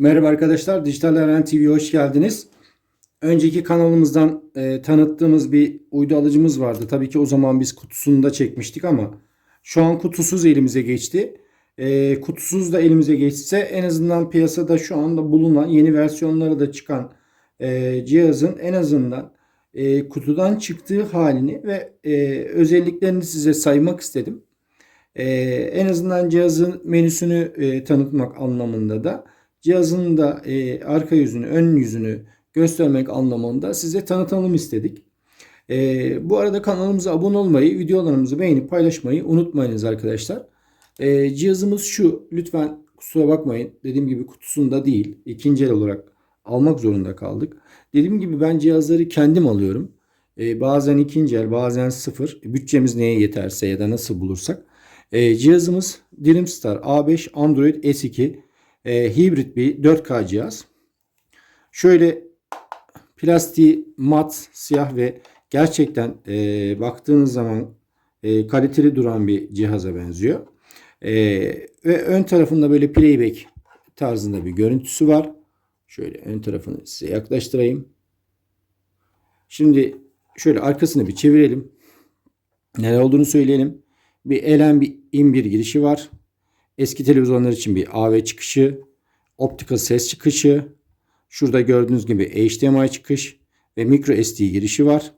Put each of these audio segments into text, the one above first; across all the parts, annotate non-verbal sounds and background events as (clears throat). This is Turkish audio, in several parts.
Merhaba arkadaşlar, Dijital Eren TV'ye hoş geldiniz. Önceki kanalımızdan e, tanıttığımız bir uydu alıcımız vardı. Tabii ki o zaman biz kutusunu da çekmiştik ama şu an kutusuz elimize geçti. E, kutusuz da elimize geçse en azından piyasada şu anda bulunan yeni versiyonları da çıkan e, cihazın en azından e, kutudan çıktığı halini ve e, özelliklerini size saymak istedim. E, en azından cihazın menüsünü e, tanıtmak anlamında da cihazın da e, arka yüzünü, ön yüzünü göstermek anlamında size tanıtalım istedik. E, bu arada kanalımıza abone olmayı, videolarımızı beğenip paylaşmayı unutmayınız arkadaşlar. E, cihazımız şu. Lütfen kusura bakmayın. Dediğim gibi kutusunda değil. ikinci el olarak almak zorunda kaldık. Dediğim gibi ben cihazları kendim alıyorum. E, bazen ikinci el, bazen sıfır. Bütçemiz neye yeterse ya da nasıl bulursak. E, cihazımız Dreamstar A5 Android S2 e, hibrit bir 4K cihaz. Şöyle plastiği mat, siyah ve gerçekten e, baktığınız zaman e, kaliteli duran bir cihaza benziyor. E, ve ön tarafında böyle playback tarzında bir görüntüsü var. Şöyle ön tarafını size yaklaştırayım. Şimdi şöyle arkasını bir çevirelim. Neler olduğunu söyleyelim. Bir LM bir in bir girişi var. Eski televizyonlar için bir AV çıkışı, optical ses çıkışı, şurada gördüğünüz gibi HDMI çıkış ve micro SD girişi var.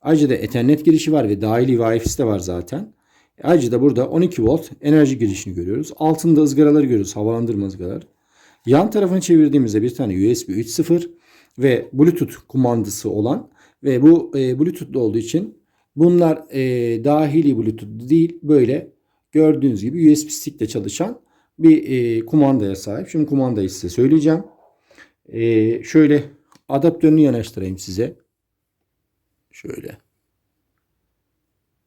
Ayrıca da Ethernet girişi var ve dahili Wi-Fi'si de var zaten. Ayrıca da burada 12 volt enerji girişini görüyoruz. Altında ızgaraları görüyoruz. Havalandırma ızgaraları. Yan tarafını çevirdiğimizde bir tane USB 3.0 ve Bluetooth kumandası olan ve bu e, Bluetooth'lu olduğu için bunlar e, dahili Bluetooth değil böyle gördüğünüz gibi USB stick ile çalışan bir e, kumandaya sahip. Şimdi kumandayı size söyleyeceğim. E, şöyle adaptörünü yanaştırayım size. Şöyle.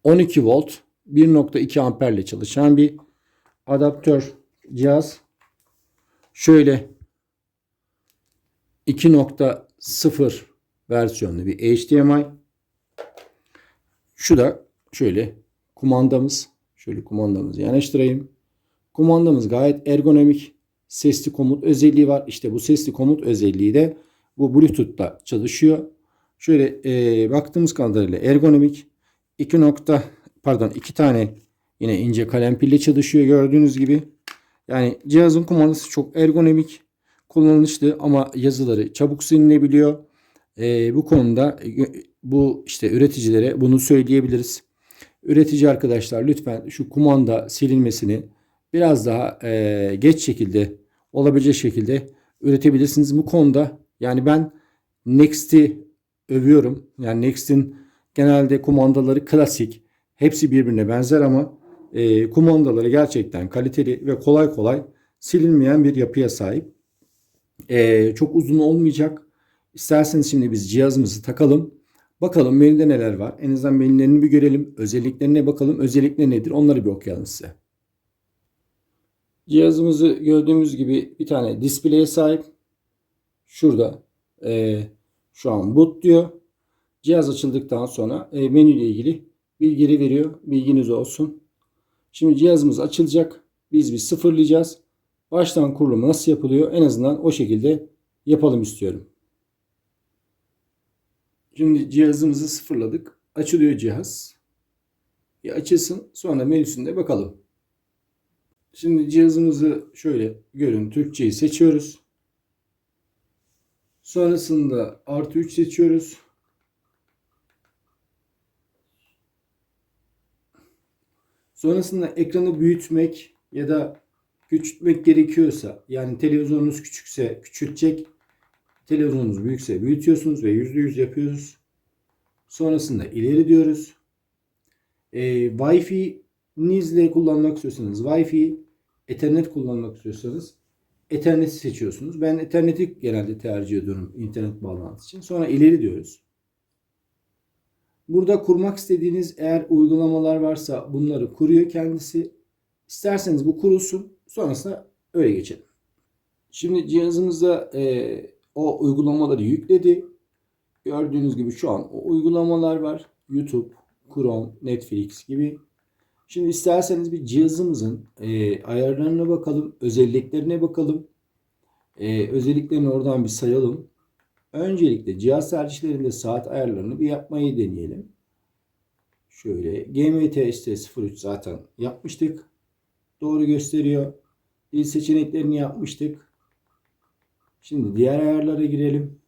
12 volt 1.2 amperle çalışan bir adaptör cihaz. Şöyle 2.0 versiyonlu bir HDMI. Şu da şöyle kumandamız. Şöyle kumandamızı yanaştırayım. Kumandamız gayet ergonomik. Sesli komut özelliği var. İşte bu sesli komut özelliği de bu Bluetooth'la çalışıyor. Şöyle e, baktığımız kadarıyla ergonomik. 2 nokta pardon 2 tane yine ince kalem pille çalışıyor gördüğünüz gibi. Yani cihazın kumandası çok ergonomik, kullanışlı ama yazıları çabuk silinebiliyor. E, bu konuda e, bu işte üreticilere bunu söyleyebiliriz. Üretici arkadaşlar lütfen şu kumanda silinmesini biraz daha e, geç şekilde olabilecek şekilde üretebilirsiniz. Bu konuda yani ben Next'i övüyorum. Yani Next'in genelde kumandaları klasik. Hepsi birbirine benzer ama e, kumandaları gerçekten kaliteli ve kolay kolay silinmeyen bir yapıya sahip. E, çok uzun olmayacak. İsterseniz şimdi biz cihazımızı takalım. Bakalım menüde neler var. En azından menülerini bir görelim. Özelliklerine bakalım. Özellikleri nedir? Onları bir okuyalım size. Cihazımızı gördüğümüz gibi bir tane display'e sahip. Şurada e, şu an boot diyor. Cihaz açıldıktan sonra e, menü ile ilgili bilgileri veriyor. Bilginiz olsun. Şimdi cihazımız açılacak. Biz bir sıfırlayacağız. Baştan kurulumu nasıl yapılıyor? En azından o şekilde yapalım istiyorum. Şimdi cihazımızı sıfırladık. Açılıyor cihaz. Bir açılsın. Sonra menüsünde bakalım. Şimdi cihazımızı şöyle görün. Türkçeyi seçiyoruz. Sonrasında artı 3 seçiyoruz. Sonrasında ekranı büyütmek ya da küçültmek gerekiyorsa yani televizyonunuz küçükse küçültecek Televizyonunuz büyükse büyütüyorsunuz ve %100 yapıyoruz. Sonrasında ileri diyoruz. E, Wi-Fi'nizle kullanmak istiyorsanız Wi-Fi, Ethernet kullanmak istiyorsanız Ethernet'i seçiyorsunuz. Ben Ethernet'i genelde tercih ediyorum internet bağlantısı için. Sonra ileri diyoruz. Burada kurmak istediğiniz eğer uygulamalar varsa bunları kuruyor kendisi. İsterseniz bu kurulsun. Sonrasında öyle geçelim. Şimdi cihazımızda e, o uygulamaları yükledi. Gördüğünüz gibi şu an o uygulamalar var. YouTube, Chrome, Netflix gibi. Şimdi isterseniz bir cihazımızın e, ayarlarına bakalım, özelliklerine bakalım. Ee, özelliklerini oradan bir sayalım. Öncelikle cihaz tercihlerinde saat ayarlarını bir yapmayı deneyelim. Şöyle GMT ST03 zaten yapmıştık. Doğru gösteriyor. Dil seçeneklerini yapmıştık. Şimdi diğer ayarlara girelim.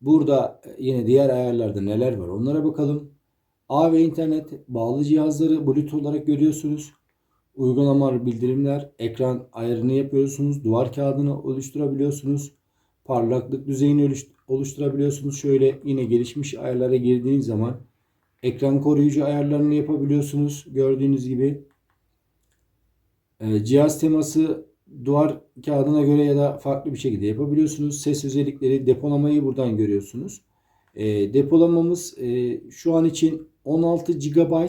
Burada yine diğer ayarlarda neler var onlara bakalım. A ve internet bağlı cihazları Bluetooth olarak görüyorsunuz. Uygulamalar, bildirimler, ekran ayarını yapıyorsunuz. Duvar kağıdını oluşturabiliyorsunuz. Parlaklık düzeyini oluş- oluşturabiliyorsunuz. Şöyle yine gelişmiş ayarlara girdiğiniz zaman ekran koruyucu ayarlarını yapabiliyorsunuz. Gördüğünüz gibi e, cihaz teması duvar kağıdına göre ya da farklı bir şekilde yapabiliyorsunuz. Ses özellikleri, depolamayı buradan görüyorsunuz. E, depolamamız e, şu an için 16 GB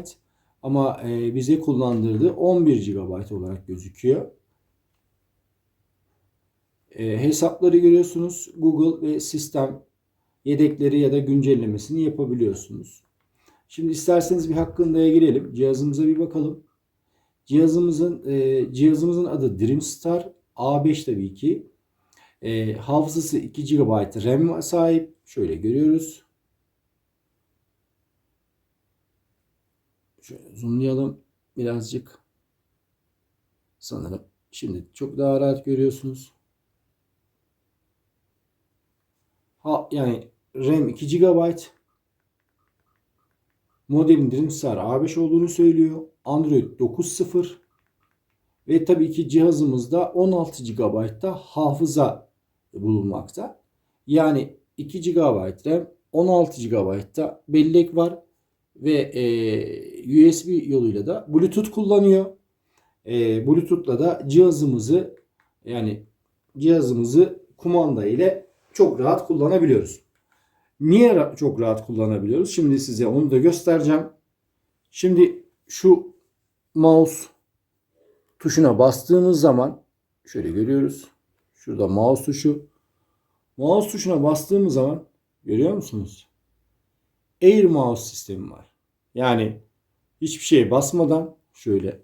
ama e, bize kullandırdığı 11 GB olarak gözüküyor. E, hesapları görüyorsunuz. Google ve sistem yedekleri ya da güncellemesini yapabiliyorsunuz. Şimdi isterseniz bir hakkındaya girelim. Cihazımıza bir bakalım. Cihazımızın e, cihazımızın adı Dreamstar A5 tabii ki. E, hafızası 2 GB RAM sahip. Şöyle görüyoruz. Şöyle zoomlayalım birazcık. Sanırım şimdi çok daha rahat görüyorsunuz. Ha, yani RAM 2 GB. Modelin Dreamstar A5 olduğunu söylüyor. Android 9.0 ve tabii ki cihazımızda 16 GB'da hafıza bulunmakta. Yani 2 GB RAM, 16 GB'da bellek var ve e, USB yoluyla da Bluetooth kullanıyor. E, Bluetooth'la da cihazımızı yani cihazımızı kumanda ile çok rahat kullanabiliyoruz. Niye ra- çok rahat kullanabiliyoruz? Şimdi size onu da göstereceğim. Şimdi şu mouse tuşuna bastığınız zaman şöyle görüyoruz. Şurada mouse tuşu. Mouse tuşuna bastığımız zaman görüyor musunuz? Air mouse sistemi var. Yani hiçbir şeye basmadan şöyle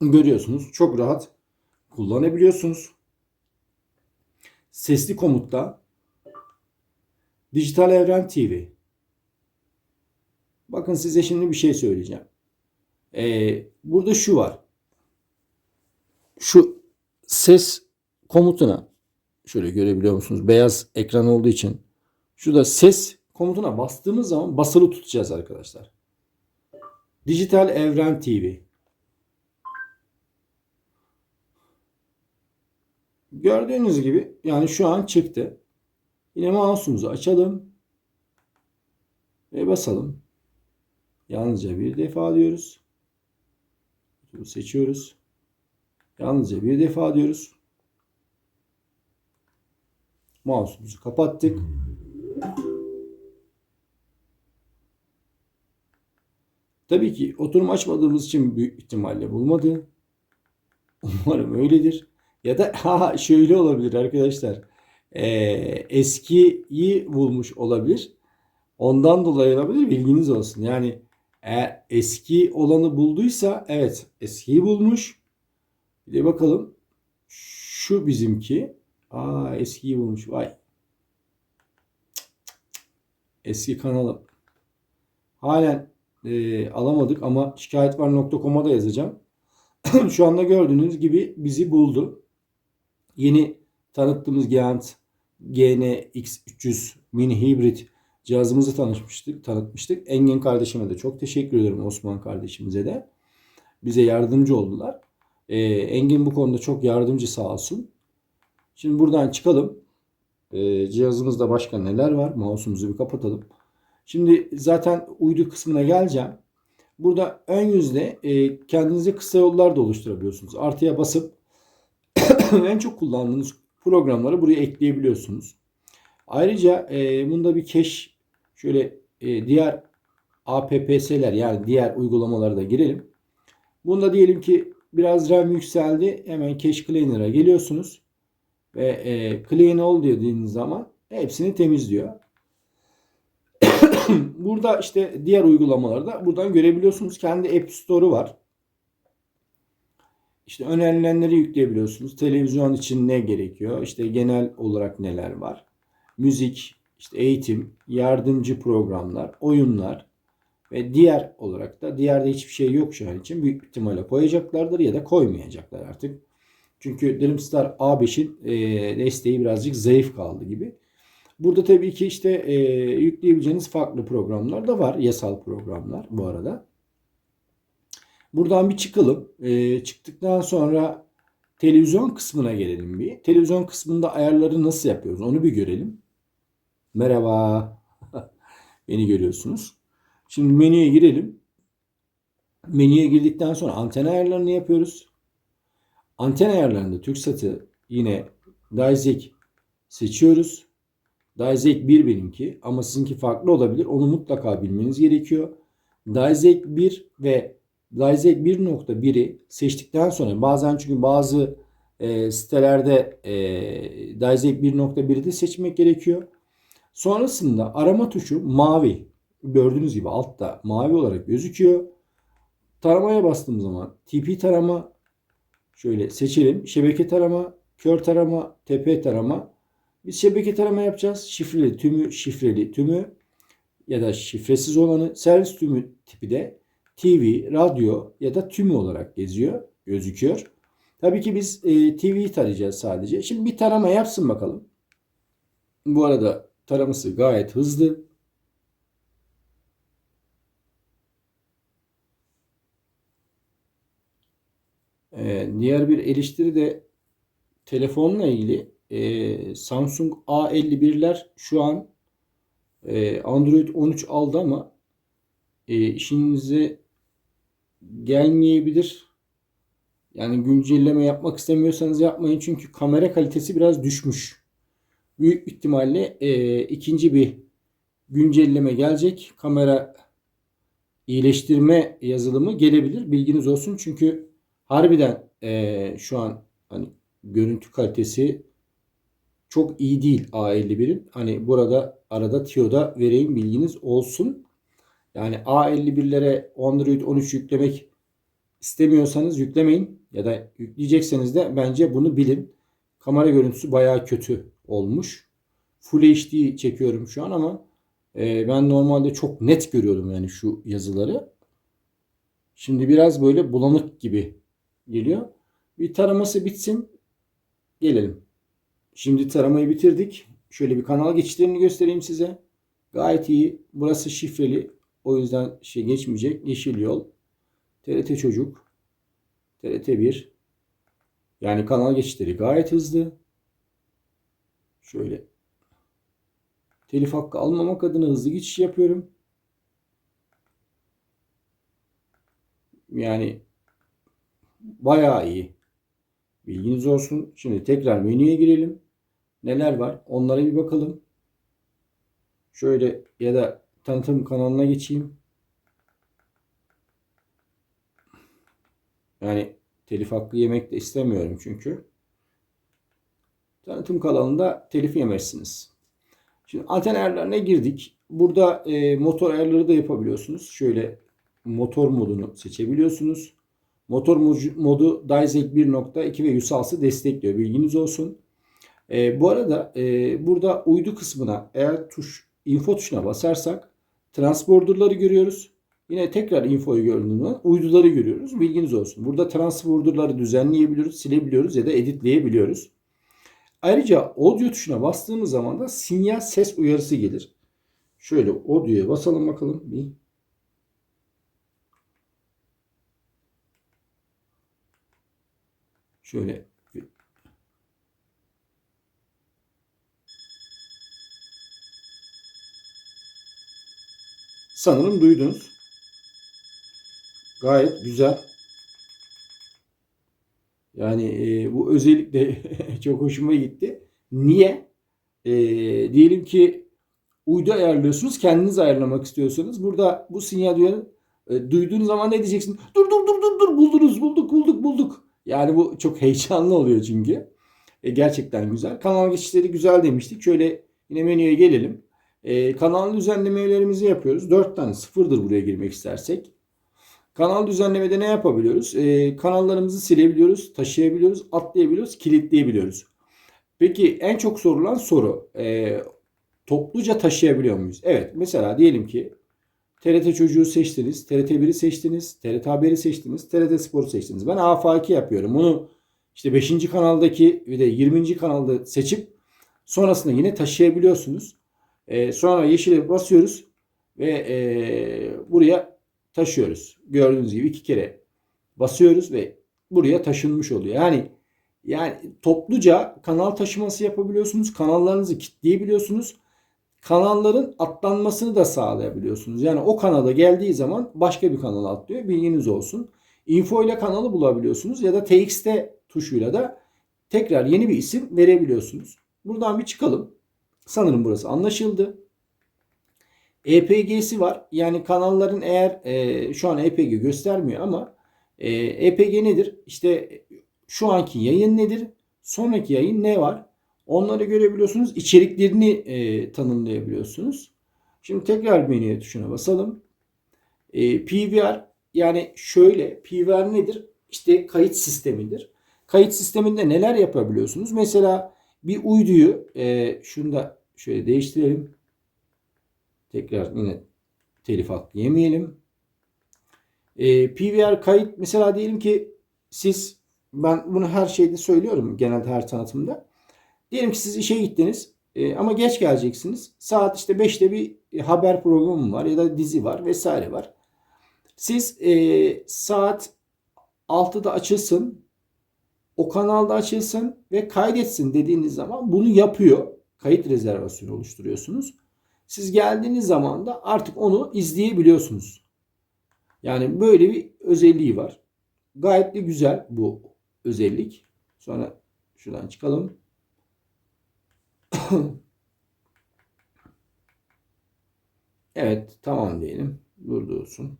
görüyorsunuz. Çok rahat kullanabiliyorsunuz. Sesli komutta Dijital Evren TV. Bakın size şimdi bir şey söyleyeceğim. Ee, burada şu var. Şu ses komutuna şöyle görebiliyor musunuz? Beyaz ekran olduğu için şurada ses komutuna bastığımız zaman basılı tutacağız arkadaşlar. Dijital Evren TV. Gördüğünüz gibi yani şu an çıktı. Yine mouse'umuzu açalım. Ve basalım. Yalnızca bir defa diyoruz. Bunu seçiyoruz. Yalnızca bir defa diyoruz. Mouse'umuzu kapattık. Tabii ki oturum açmadığımız için büyük ihtimalle bulmadı. Umarım öyledir. Ya da (laughs) ha şöyle olabilir arkadaşlar. Ee, eskiyi bulmuş olabilir. Ondan dolayı olabilir bilginiz olsun. Yani eğer eski olanı bulduysa evet eskiyi bulmuş. Bir de bakalım şu bizimki. Aa eskiyi bulmuş. Vay. Eski kanalım. Halen e, alamadık ama şikayetvar.com'a da yazacağım. (clears throat) Şu anda gördüğünüz gibi bizi buldu. Yeni tanıttığımız Giant GNX300 mini hibrit cihazımızı tanışmıştık, tanıtmıştık. Engin kardeşime de çok teşekkür ederim Osman kardeşimize de. Bize yardımcı oldular. Ee, Engin bu konuda çok yardımcı sağ olsun. Şimdi buradan çıkalım. Ee, cihazımızda başka neler var? Mouse'umuzu bir kapatalım. Şimdi zaten uydu kısmına geleceğim. Burada ön yüzde e, kendinize kısa yollar da oluşturabiliyorsunuz. Artıya basıp (coughs) en çok kullandığınız programları buraya ekleyebiliyorsunuz. Ayrıca e, bunda bir cache şöyle e, diğer APPS'ler yani diğer uygulamalara da girelim. Bunda diyelim ki biraz RAM yükseldi. Hemen cache cleaner'a geliyorsunuz. Ve e, clean all dediğiniz zaman hepsini temizliyor. (coughs) Burada işte diğer uygulamaları da buradan görebiliyorsunuz. Kendi App Store'u var. işte önerilenleri yükleyebiliyorsunuz. Televizyon için ne gerekiyor? İşte genel olarak neler var? Müzik, işte eğitim, yardımcı programlar, oyunlar ve diğer olarak da diğerde hiçbir şey yok şu an için. Büyük ihtimalle koyacaklardır ya da koymayacaklar artık. Çünkü Dreamstar A5'in e, desteği birazcık zayıf kaldı gibi. Burada tabii ki işte e, yükleyebileceğiniz farklı programlar da var. Yasal programlar bu arada. Buradan bir çıkalım. E, çıktıktan sonra televizyon kısmına gelelim bir. Televizyon kısmında ayarları nasıl yapıyoruz onu bir görelim. Merhaba. (laughs) Beni görüyorsunuz. Şimdi menüye girelim. Menüye girdikten sonra anten ayarlarını yapıyoruz. Anten ayarlarında TürkSat'ı yine Daizik seçiyoruz. Daizik 1 benimki ama sizinki farklı olabilir. Onu mutlaka bilmeniz gerekiyor. Daizik 1 ve Daizik 1.1'i seçtikten sonra bazen çünkü bazı e, sitelerde e, Daizik 1.1'i de seçmek gerekiyor. Sonrasında arama tuşu mavi. Gördüğünüz gibi altta mavi olarak gözüküyor. Taramaya bastığım zaman TP tarama şöyle seçelim. Şebeke tarama, kör tarama, tepe tarama. Biz şebeke tarama yapacağız. Şifreli tümü, şifreli tümü ya da şifresiz olanı servis tümü tipi de TV, radyo ya da tümü olarak geziyor, gözüküyor. Tabii ki biz e, TV'yi tarayacağız sadece. Şimdi bir tarama yapsın bakalım. Bu arada taraması gayet hızlı. Ee, diğer bir eleştiri de telefonla ilgili e, Samsung A51'ler şu an e, Android 13 aldı ama e, işinize gelmeyebilir. Yani güncelleme yapmak istemiyorsanız yapmayın çünkü kamera kalitesi biraz düşmüş. Büyük ihtimalle e, ikinci bir güncelleme gelecek. Kamera iyileştirme yazılımı gelebilir. Bilginiz olsun çünkü harbiden e, şu an hani görüntü kalitesi çok iyi değil A51'in. Hani burada arada tiyoda vereyim bilginiz olsun. Yani A51'lere Android 13 yüklemek istemiyorsanız yüklemeyin. Ya da yükleyecekseniz de bence bunu bilin. Kamera görüntüsü bayağı kötü olmuş. Full HD çekiyorum şu an ama e, ben normalde çok net görüyordum yani şu yazıları. Şimdi biraz böyle bulanık gibi geliyor. Bir taraması bitsin. Gelelim. Şimdi taramayı bitirdik. Şöyle bir kanal geçişlerini göstereyim size. Gayet iyi. Burası şifreli. O yüzden şey geçmeyecek. Yeşil yol. TRT Çocuk. TRT 1. Yani kanal geçişleri gayet hızlı. Şöyle. Telif hakkı almamak adına hızlı geçiş yapıyorum. Yani bayağı iyi. Bilginiz olsun. Şimdi tekrar menüye girelim. Neler var? Onlara bir bakalım. Şöyle ya da tanıtım kanalına geçeyim. Yani telif hakkı yemek de istemiyorum çünkü. Tanıtım kanalında telif yemezsiniz. Şimdi anten ayarlarına girdik. Burada e, motor ayarları da yapabiliyorsunuz. Şöyle motor modunu seçebiliyorsunuz. Motor modu Daizel 1.2 ve USALS'ı destekliyor. Bilginiz olsun. E, bu arada e, burada uydu kısmına eğer tuş info tuşuna basarsak transborderları görüyoruz. Yine tekrar infoyu gördüğümüz uyduları görüyoruz. Bilginiz olsun. Burada transborderları düzenleyebiliyoruz, silebiliyoruz ya da editleyebiliyoruz. Ayrıca audio tuşuna bastığımız zaman da sinyal ses uyarısı gelir. Şöyle audio'ya basalım bakalım. Bir. Şöyle Sanırım duydunuz. Gayet güzel. Yani e, bu özellikle (laughs) çok hoşuma gitti. Niye? E, diyelim ki uydu ayarlıyorsunuz. Kendiniz ayarlamak istiyorsanız. Burada bu sinyal e, duyduğun zaman ne diyeceksin? Dur dur dur dur dur buldunuz bulduk bulduk bulduk. Yani bu çok (laughs) heyecanlı oluyor çünkü. E, gerçekten güzel. Kanal geçişleri güzel demiştik. Şöyle yine menüye gelelim. E, kanal düzenlemelerimizi yapıyoruz. 4 tane sıfırdır buraya girmek istersek. Kanal düzenlemede ne yapabiliyoruz? Ee, kanallarımızı silebiliyoruz, taşıyabiliyoruz, atlayabiliyoruz, kilitleyebiliyoruz. Peki en çok sorulan soru e, topluca taşıyabiliyor muyuz? Evet mesela diyelim ki TRT Çocuğu seçtiniz, TRT 1'i seçtiniz, TRT Haber'i seçtiniz, TRT Spor'u seçtiniz. Ben AFA2 yapıyorum. Bunu işte 5. kanaldaki ve de 20. kanalda seçip sonrasında yine taşıyabiliyorsunuz. E, sonra yeşile basıyoruz ve e, buraya taşıyoruz. Gördüğünüz gibi iki kere basıyoruz ve buraya taşınmış oluyor. Yani yani topluca kanal taşıması yapabiliyorsunuz. Kanallarınızı kilitleyebiliyorsunuz. Kanalların atlanmasını da sağlayabiliyorsunuz. Yani o kanala geldiği zaman başka bir kanala atlıyor. Bilginiz olsun. Info ile kanalı bulabiliyorsunuz ya da TXT tuşuyla da tekrar yeni bir isim verebiliyorsunuz. Buradan bir çıkalım. Sanırım burası anlaşıldı. EPG'si var. Yani kanalların eğer e, şu an EPG göstermiyor ama e, EPG nedir? İşte şu anki yayın nedir? Sonraki yayın ne var? Onları görebiliyorsunuz. İçeriklerini e, tanımlayabiliyorsunuz. Şimdi tekrar menüye tuşuna basalım. E, PVR yani şöyle PVR nedir? İşte kayıt sistemidir. Kayıt sisteminde neler yapabiliyorsunuz? Mesela bir uyduyu e, şunu da şöyle değiştirelim. Tekrar yine telif hakkı yemeyelim. E, PVR kayıt mesela diyelim ki siz ben bunu her şeyde söylüyorum genelde her tanıtımda. Diyelim ki siz işe gittiniz e, ama geç geleceksiniz. Saat işte 5'te bir haber programı var ya da dizi var vesaire var. Siz e, saat 6'da açılsın, o kanalda açılsın ve kaydetsin dediğiniz zaman bunu yapıyor. Kayıt rezervasyonu oluşturuyorsunuz. Siz geldiğiniz zaman da artık onu izleyebiliyorsunuz. Yani böyle bir özelliği var. Gayet de güzel bu özellik. Sonra şuradan çıkalım. (coughs) evet tamam diyelim. Durdursun.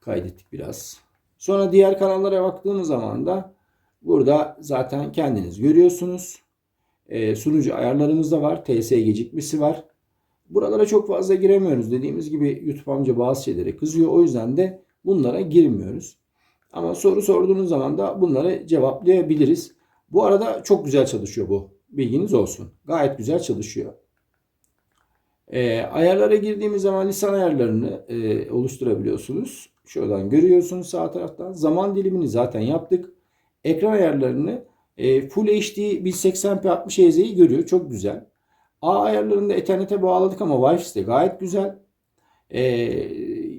Kaydettik biraz. Sonra diğer kanallara baktığımız zaman da burada zaten kendiniz görüyorsunuz. Ee, sunucu ayarlarımız da var. TS gecikmesi var. Buralara çok fazla giremiyoruz. Dediğimiz gibi YouTube amca bazı şeylere kızıyor. O yüzden de bunlara girmiyoruz. Ama soru sorduğunuz zaman da bunları cevaplayabiliriz. Bu arada çok güzel çalışıyor bu. Bilginiz olsun. Gayet güzel çalışıyor. E, ayarlara girdiğimiz zaman lisan ayarlarını e, oluşturabiliyorsunuz. Şuradan görüyorsunuz sağ taraftan. Zaman dilimini zaten yaptık. Ekran ayarlarını e, Full HD 1080p 60 Hz'yi görüyor. Çok güzel. A ayarlarını da Ethernet'e bağladık ama Wi-Fi de gayet güzel. E,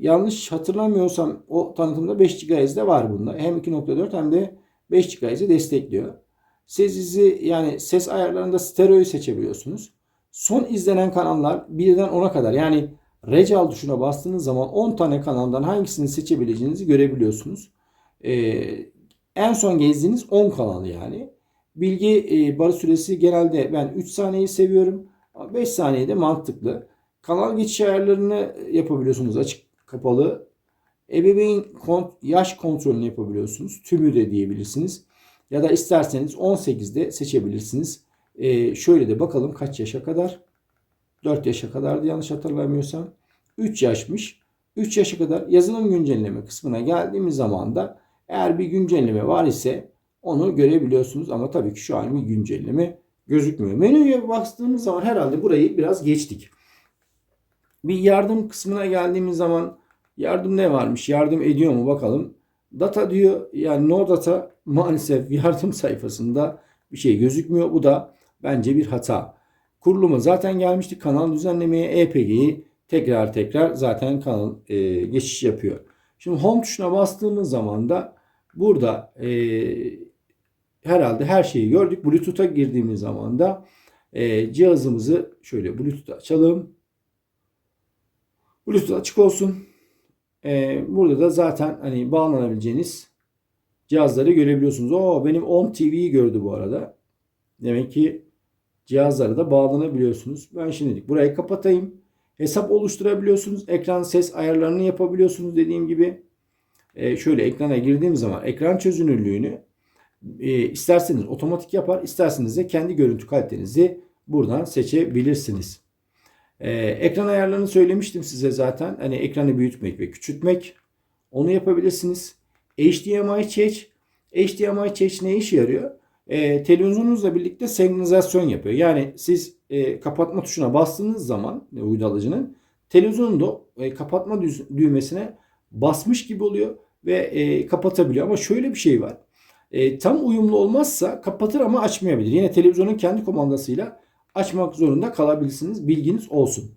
yanlış hatırlamıyorsam o tanıtımda 5 GHz'de var bunda. Hem 2.4 hem de 5 GHz'i destekliyor. Sesizi yani ses ayarlarında stereoyu seçebiliyorsunuz. Son izlenen kanallar birden 10'a kadar yani Recal tuşuna bastığınız zaman 10 tane kanaldan hangisini seçebileceğinizi görebiliyorsunuz. Ee, en son gezdiğiniz 10 kanal yani. Bilgi e, barı süresi genelde ben 3 saniyeyi seviyorum. 5 saniye de mantıklı. Kanal geçiş ayarlarını yapabiliyorsunuz açık kapalı. Ebeveyn kont yaş kontrolünü yapabiliyorsunuz. Tümü de diyebilirsiniz. Ya da isterseniz 18'de seçebilirsiniz. Ee, şöyle de bakalım kaç yaşa kadar. 4 yaşa kadardı yanlış hatırlamıyorsam. 3 yaşmış. 3 yaşa kadar yazılım güncelleme kısmına geldiğimiz zaman da eğer bir güncelleme var ise onu görebiliyorsunuz. Ama tabii ki şu an bir güncelleme gözükmüyor. Menüye bastığımız zaman herhalde burayı biraz geçtik. Bir yardım kısmına geldiğimiz zaman yardım ne varmış? Yardım ediyor mu bakalım. Data diyor yani no data (laughs) maalesef yardım sayfasında bir şey gözükmüyor. Bu da bence bir hata. Kuruluma zaten gelmiştik. Kanal düzenlemeye EPG'yi tekrar tekrar zaten kanal e, geçiş yapıyor. Şimdi home tuşuna bastığımız zaman da burada e, herhalde her şeyi gördük. Bluetooth'a girdiğimiz zaman da e, cihazımızı şöyle Bluetooth açalım. Bluetooth açık olsun. E, burada da zaten hani bağlanabileceğiniz cihazları görebiliyorsunuz. Oo benim OM TV'yi gördü bu arada. Demek ki cihazlara da bağlanabiliyorsunuz. Ben şimdilik burayı kapatayım. Hesap oluşturabiliyorsunuz. Ekran ses ayarlarını yapabiliyorsunuz dediğim gibi. E, şöyle ekrana girdiğim zaman ekran çözünürlüğünü e, isterseniz otomatik yapar, isterseniz de kendi görüntü kalitenizi buradan seçebilirsiniz. E, ekran ayarlarını söylemiştim size zaten. Hani ekranı büyütmek ve küçültmek. Onu yapabilirsiniz. HDMI Change. HDMI Change ne işe yarıyor? Ee, televizyonunuzla birlikte senkronizasyon yapıyor. Yani siz e, kapatma tuşuna bastığınız zaman e, uydu alıcının televizyonun da e, kapatma düğmesine basmış gibi oluyor ve e, kapatabiliyor. Ama şöyle bir şey var. E, tam uyumlu olmazsa kapatır ama açmayabilir. Yine televizyonun kendi komandasıyla açmak zorunda kalabilirsiniz. Bilginiz olsun.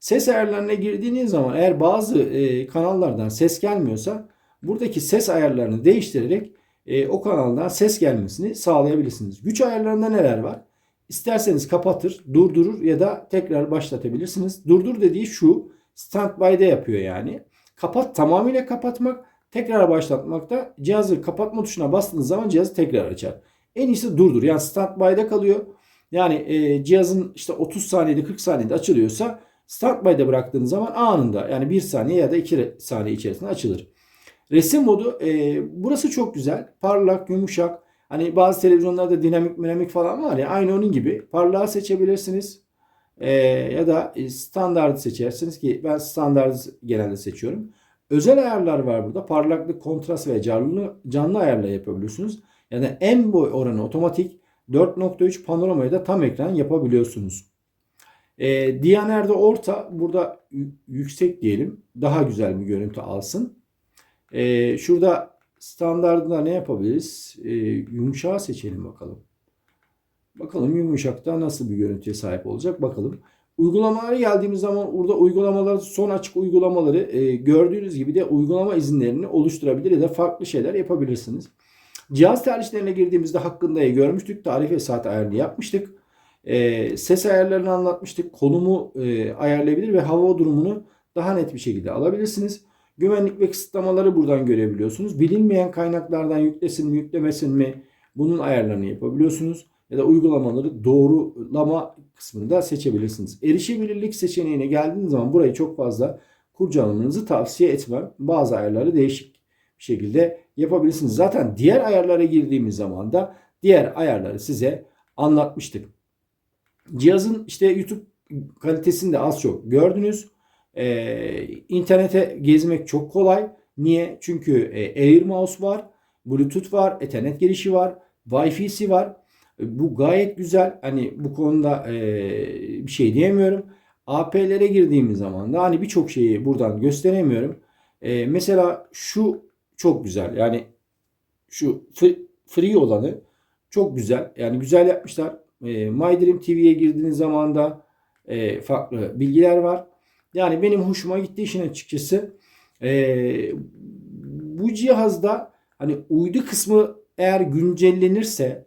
Ses ayarlarına girdiğiniz zaman eğer bazı e, kanallardan ses gelmiyorsa buradaki ses ayarlarını değiştirerek e, o kanaldan ses gelmesini sağlayabilirsiniz. Güç ayarlarında neler var? İsterseniz kapatır, durdurur ya da tekrar başlatabilirsiniz. Durdur dediği şu, standby'de yapıyor yani. Kapat tamamıyla kapatmak, tekrar başlatmakta cihazı kapatma tuşuna bastığınız zaman cihazı tekrar açar. En iyisi durdur. Yani standby'de kalıyor. Yani e, cihazın işte 30 saniyede 40 saniyede açılıyorsa standby'de bıraktığınız zaman anında yani 1 saniye ya da 2 saniye içerisinde açılır. Resim modu e, burası çok güzel. Parlak, yumuşak. Hani bazı televizyonlarda dinamik dinamik falan var ya aynı onun gibi. Parlağı seçebilirsiniz. E, ya da standartı seçersiniz ki ben standartı genelde seçiyorum. Özel ayarlar var burada. Parlaklık, kontrast ve canlı, canlı ayarla yapabiliyorsunuz. Yani en boy oranı otomatik 4.3 panoramayı da tam ekran yapabiliyorsunuz. E, Diyaner'de orta burada yüksek diyelim. Daha güzel bir görüntü alsın. E, şurada standartında ne yapabiliriz? E, yumuşağı seçelim bakalım. Bakalım yumuşakta nasıl bir görüntüye sahip olacak bakalım. Uygulamalara geldiğimiz zaman burada uygulamaları son açık uygulamaları e, gördüğünüz gibi de uygulama izinlerini oluşturabilir ya da farklı şeyler yapabilirsiniz. Cihaz tercihlerine girdiğimizde hakkında görmüştük. Tarih ve saat ayarını yapmıştık. E, ses ayarlarını anlatmıştık. Konumu e, ayarlayabilir ve hava durumunu daha net bir şekilde alabilirsiniz. Güvenlik ve kısıtlamaları buradan görebiliyorsunuz. Bilinmeyen kaynaklardan yüklesin mi yüklemesin mi bunun ayarlarını yapabiliyorsunuz. Ya da uygulamaları doğrulama kısmında seçebilirsiniz. Erişebilirlik seçeneğine geldiğiniz zaman burayı çok fazla kurcalamanızı tavsiye etmem. Bazı ayarları değişik bir şekilde yapabilirsiniz. Zaten diğer ayarlara girdiğimiz zaman da diğer ayarları size anlatmıştık. Cihazın işte YouTube kalitesini de az çok gördünüz. Ee, internete gezmek çok kolay. Niye? Çünkü e, Air Mouse var, Bluetooth var, Ethernet girişi var, Wi-Fi'si var. E, Bu gayet güzel. Hani bu konuda e, bir şey diyemiyorum. AP'lere girdiğimiz zaman da hani birçok şeyi buradan gösteremiyorum. E, mesela şu çok güzel. Yani şu free, olanı çok güzel. Yani güzel yapmışlar. E, My Dream TV'ye girdiğiniz zaman da e, farklı bilgiler var. Yani benim hoşuma gitti işin açıkçası. E, bu cihazda hani uydu kısmı eğer güncellenirse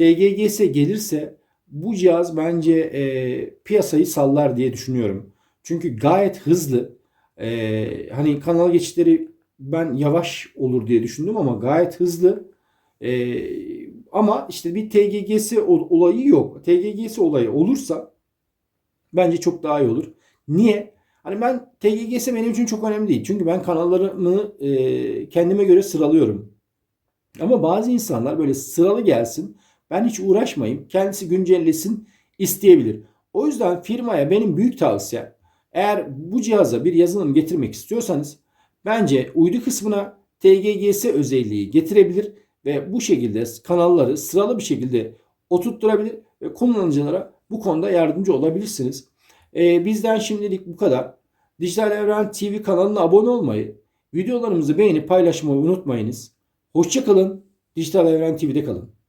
TGGS gelirse bu cihaz bence e, piyasayı sallar diye düşünüyorum. Çünkü gayet hızlı. E, hani kanal geçişleri ben yavaş olur diye düşündüm ama gayet hızlı. E, ama işte bir TGGS ol- olayı yok. TGGS olayı olursa bence çok daha iyi olur. Niye? Hani ben TGGS benim için çok önemli değil. Çünkü ben kanallarımı e, kendime göre sıralıyorum. Ama bazı insanlar böyle sıralı gelsin. Ben hiç uğraşmayayım. Kendisi güncellesin isteyebilir. O yüzden firmaya benim büyük tavsiyem eğer bu cihaza bir yazılım getirmek istiyorsanız bence uydu kısmına TGGS özelliği getirebilir ve bu şekilde kanalları sıralı bir şekilde oturtturabilir ve kullanıcılara bu konuda yardımcı olabilirsiniz. Ee, bizden şimdilik bu kadar. Dijital Evren TV kanalına abone olmayı, videolarımızı beğenip paylaşmayı unutmayınız. Hoşçakalın. Dijital Evren TV'de kalın.